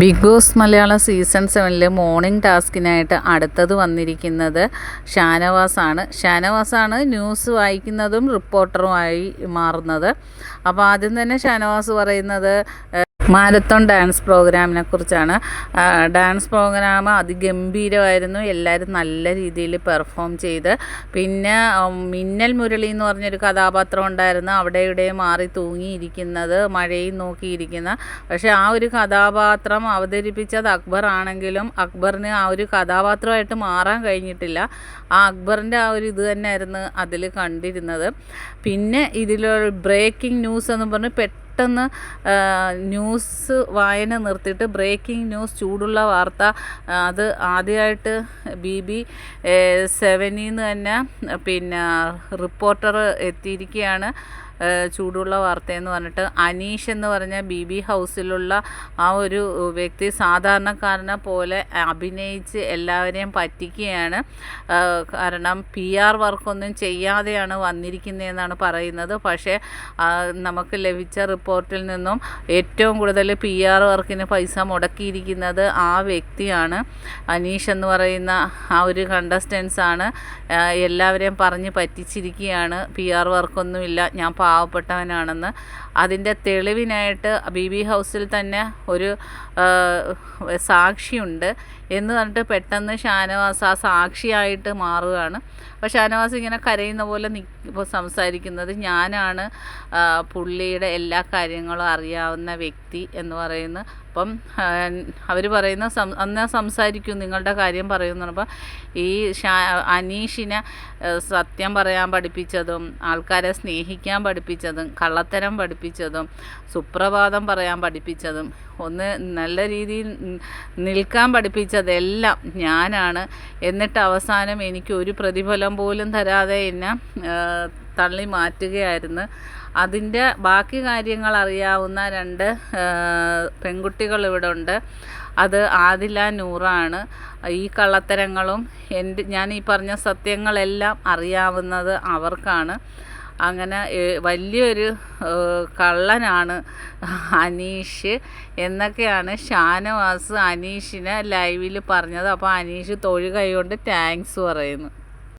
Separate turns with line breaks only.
Big Boss Malayalam season സെവനിൽ morning ടാസ്കിനായിട്ട് അടുത്തത് വന്നിരിക്കുന്നത് ഷാനവാസാണ്. ഷാനവാസാണ് ന്യൂസ് വായിക്കുന്നതും റിപ്പോർട്ടറുമായി മാറുന്നത്. അപ്പോൾ ആദ്യം തന്നെ ഷാനവാസ് പറയുന്നത് മാരത്തോൺ ഡാൻസ് പ്രോഗ്രാമിനെ കുറിച്ചാണ്. ഡാൻസ് പ്രോഗ്രാം അതിഗംഭീരമായിരുന്നു. എല്ലാവരും നല്ല രീതിയിൽ പെർഫോം ചെയ്ത്. പിന്നെ മിന്നൽ മുരളി എന്ന് പറഞ്ഞൊരു കഥാപാത്രം ഉണ്ടായിരുന്നു. അവിടെ ഇവിടെ മാറി തൂങ്ങിയിരിക്കുന്നത് മഴയും നോക്കിയിരിക്കുന്ന. പക്ഷേ ആ ഒരു കഥാപാത്രം അവതരിപ്പിച്ചത് അക്ബർ ആണെങ്കിലും അക്ബറിന് ആ ഒരു കഥാപാത്രമായിട്ട് മാറാൻ കഴിഞ്ഞിട്ടില്ല. ആ അക്ബറിന്റെ ആ ഒരു ഇത് തന്നെയായിരുന്നു അതിൽ കണ്ടിരുന്നത്. പിന്നെ ഇതിലൊരു ബ്രേക്കിംഗ് ന്യൂസ് എന്ന് പറഞ്ഞ് പെട്ടെന്ന് ആ, ന്യൂസ് വായന നിർത്തിയിട്ട് ബ്രേക്കിംഗ് ന്യൂസ് ചൂടുള്ള വാർത്ത അത് ആദ്യമായിട്ട് ബി ബി സെവനിൽ നിന്ന് തന്നെ പിന്നെ റിപ്പോർട്ടർ എത്തിയിരിക്കുകയാണ്. ചൂടുള്ള വാർത്തയെന്ന് പറഞ്ഞിട്ട് അനീഷ് എന്ന് പറഞ്ഞ ബി ബി ഹൗസിലുള്ള ആ ഒരു വ്യക്തി സാധാരണക്കാരനെ പോലെ അഭിനയിച്ച് എല്ലാവരെയും പറ്റിക്കുകയാണ്. കാരണം പി ആർ വർക്കൊന്നും ചെയ്യാതെയാണ് വന്നിരിക്കുന്നതെന്നാണ് പറയുന്നത്. പക്ഷേ നമുക്ക് ലഭിച്ച റിപ്പോർട്ടിൽ നിന്നും ഏറ്റവും കൂടുതൽ പി ആർ വർക്കിന് പൈസ മുടക്കിയിരിക്കുന്നത് ആ വ്യക്തിയാണ്. അനീഷ് എന്ന് പറയുന്ന ആ ഒരു കണ്ടസ്റ്റൻസാണ് എല്ലാവരെയും പറഞ്ഞ് പറ്റിച്ചിരിക്കുകയാണ്. P R വർക്കൊന്നുമില്ല. ഞാൻ പാവപ്പെട്ടവനാണെന്ന് അതിന്റെ തെളിവിനായിട്ട് ബി ബി ഹൗസിൽ തന്നെ ഒരു സാക്ഷിയുണ്ട്. എന്ന് പറഞ്ഞിട്ട് പെട്ടെന്ന് ഷാനവാസ് ആ സാക്ഷിയായിട്ട് മാറുകയാണ്. അപ്പോൾ ഷാനവാസ് ഇങ്ങനെ കരയുന്ന പോലെ ഇപ്പോൾ സംസാരിക്കുന്നത് ഞാനാണ് പുള്ളിയുടെ എല്ലാ കാര്യങ്ങളും അറിയാവുന്ന വ്യക്തി എന്ന് പറയുന്നു. അപ്പം അവർ പറയുന്ന സം അന്ന് സംസാരിക്കും നിങ്ങളുടെ കാര്യം പറയുന്നു അപ്പോൾ ഈ ഷാ അനീഷിനെ സത്യം പറയാൻ പഠിപ്പിച്ചതും ആൾക്കാരെ സ്നേഹിക്കാൻ പഠിപ്പിച്ചതും കള്ളത്തരം പഠിപ്പിച്ചതും സുപ്രഭാതം പറയാൻ പഠിപ്പിച്ചതും ഒന്ന് നല്ല രീതിയിൽ നിൽക്കാൻ നിൽക്കാൻ പഠിപ്പിച്ചതെല്ലാം ഞാനാണ്. എന്നിട്ട് അവസാനം എനിക്ക് ഒരു പ്രതിഫലം പോലും തരാതെ എന്നെ തള്ളി മാറ്റുകയായിരുന്നു. അതിന്റെ ബാക്കി കാര്യങ്ങൾ അറിയാവുന്ന രണ്ട് പെൺകുട്ടികൾ ഇവിടെ ഉണ്ട്. അത് ആദില നൂറാണ്. ഈ കള്ളത്തരങ്ങളും എന്റെ ഞാൻ ഈ പറഞ്ഞ സത്യങ്ങളെല്ലാം അറിയാവുന്നത് അവർക്കാണ്. അങ്ങനെ വലിയൊരു കള്ളനാണ് അനീഷ് എന്നൊക്കെയാണ് ഷാനവാസ് അനീഷിനെ ലൈവിൽ പറഞ്ഞത്. അപ്പോൾ അനീഷ് തൊഴു കൈ കൊണ്ട് താങ്ക്സ് പറയുന്നു.